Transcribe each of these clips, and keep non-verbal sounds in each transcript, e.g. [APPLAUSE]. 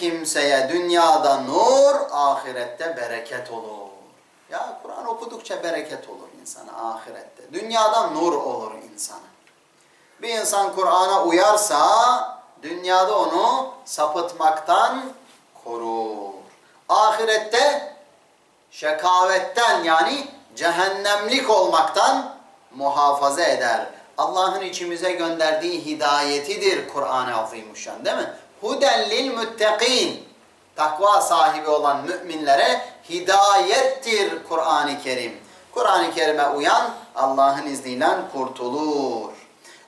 Kimseye dünyada nur, ahirette bereket olur. Ya Kur'an okudukça bereket olur insana ahirette. Dünyada nur olur insana. Bir insan Kur'an'a uyarsa dünyada onu sapıtmaktan korur. Ahirette şekavetten yani cehennemlik olmaktan muhafaza eder. Allah'ın içimize gönderdiği hidayetidir Kur'an-ı Azimuşşan değil mi? Huden lil müttekin. Takva sahibi olan müminlere hidayettir Kur'an-ı Kerim. Kur'an-ı Kerim'e uyan Allah'ın izniyle kurtulur.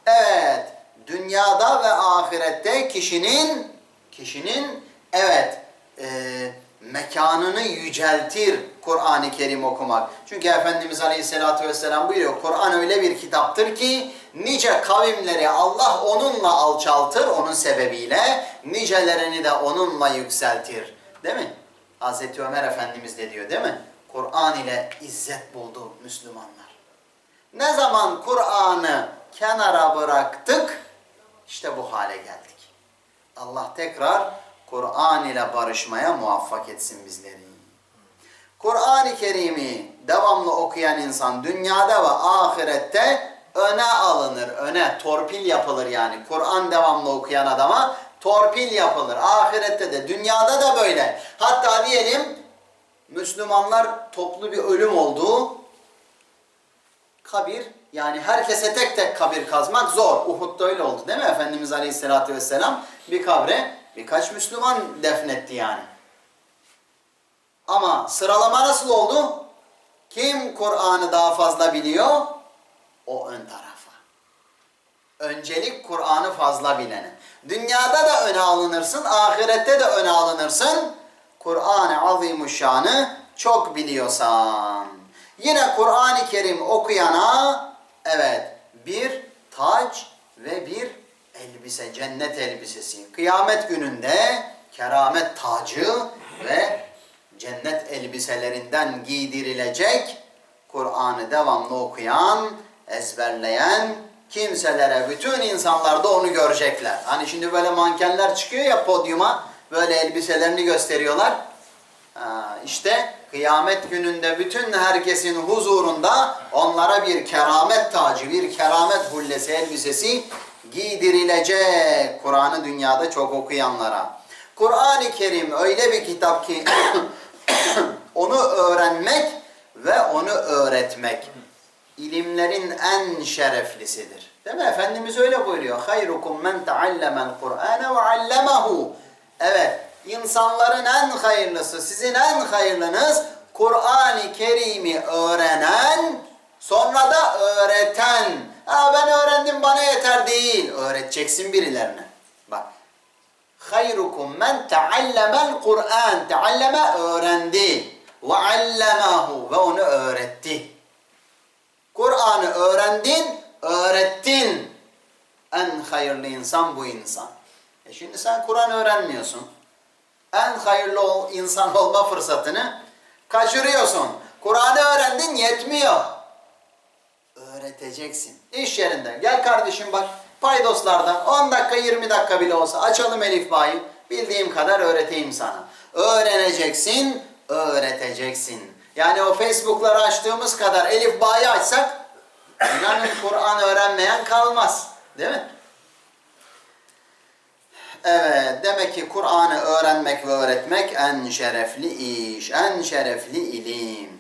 Evet, dünyada ve ahirette kişinin kişinin evet mekanını yüceltir Kur'an-ı Kerim okumak. Çünkü Efendimiz Aleyhisselatü Vesselam buyuruyor Kur'an öyle bir kitaptır ki nice kavimleri Allah onunla alçaltır onun sebebiyle nicelerini de onunla yükseltir. Değil mi? Hazreti Ömer Efendimiz de diyor değil mi? Kur'an ile izzet buldu Müslümanlar. Ne zaman Kur'an'ı kenara bıraktık işte bu hale geldik. Allah tekrar Kur'an ile barışmaya muvaffak etsin bizleri. Kur'an-ı Kerim'i devamlı okuyan insan dünyada ve ahirette öne alınır. Öne torpil yapılır yani. Kur'an devamlı okuyan adama torpil yapılır. Ahirette de dünyada da böyle. Hatta diyelim Müslümanlar toplu bir ölüm oldu. Kabir yani herkese tek tek kabir kazmak zor. Uhud'da öyle oldu değil mi? Efendimiz Aleyhisselatü Vesselam bir kabre birkaç Müslüman defnetti yani. Ama sıralama nasıl oldu? Kim Kur'an'ı daha fazla biliyor? O ön tarafa. Öncelik Kur'an'ı fazla bilene. Dünyada da öne alınırsın, ahirette de öne alınırsın. Kur'an-ı Azimuşşan'ı çok biliyorsan. Yine Kur'an-ı Kerim okuyana evet bir tac ve bir elbise, cennet elbisesi. Kıyamet gününde keramet tacı ve cennet elbiselerinden giydirilecek Kur'an'ı devamlı okuyan, ezberleyen kimselere, bütün insanlar da onu görecekler. Hani şimdi böyle mankenler çıkıyor ya podyuma, böyle elbiselerini gösteriyorlar. İşte kıyamet gününde bütün herkesin huzurunda onlara bir keramet tacı, bir keramet hullesi, elbisesi giydirilecek Kur'an'ı dünyada çok okuyanlara. Kur'an-ı Kerim öyle bir kitap ki [COUGHS] onu öğrenmek ve onu öğretmek ilimlerin en şereflisidir. Değil mi? Efendimiz öyle buyuruyor. Hayrukum men teallemel Kur'ane ve allemehu. Evet, insanların en hayırlısı, sizin en hayırlınız Kur'an-ı Kerim'i öğrenen, sonra da öğreten. Ha ben öğrendim bana yeter değil. Öğreteceksin birilerine. Bak. Hayrukum men teallemel Kur'an. Tealleme öğrendi. Ve allemahu ve onu öğretti. Kur'an'ı öğrendin, öğrettin. En hayırlı insan bu insan. E şimdi sen Kur'an öğrenmiyorsun. En hayırlı ol, insan olma fırsatını kaçırıyorsun. Kur'an'ı öğrendin yetmiyor. Öğreteceksin. İş yerinde. Gel kardeşim bak. Paydoslardan 10 dakika 20 dakika bile olsa açalım Elif Bağ'ı. Bildiğim kadar öğreteyim sana. Öğreneceksin, öğreteceksin. Yani o Facebook'ları açtığımız kadar Elif Bağ'ı açsak inanın Kur'an öğrenmeyen kalmaz. Değil mi? Evet, demek ki Kur'an'ı öğrenmek ve öğretmek en şerefli iş, en şerefli ilim.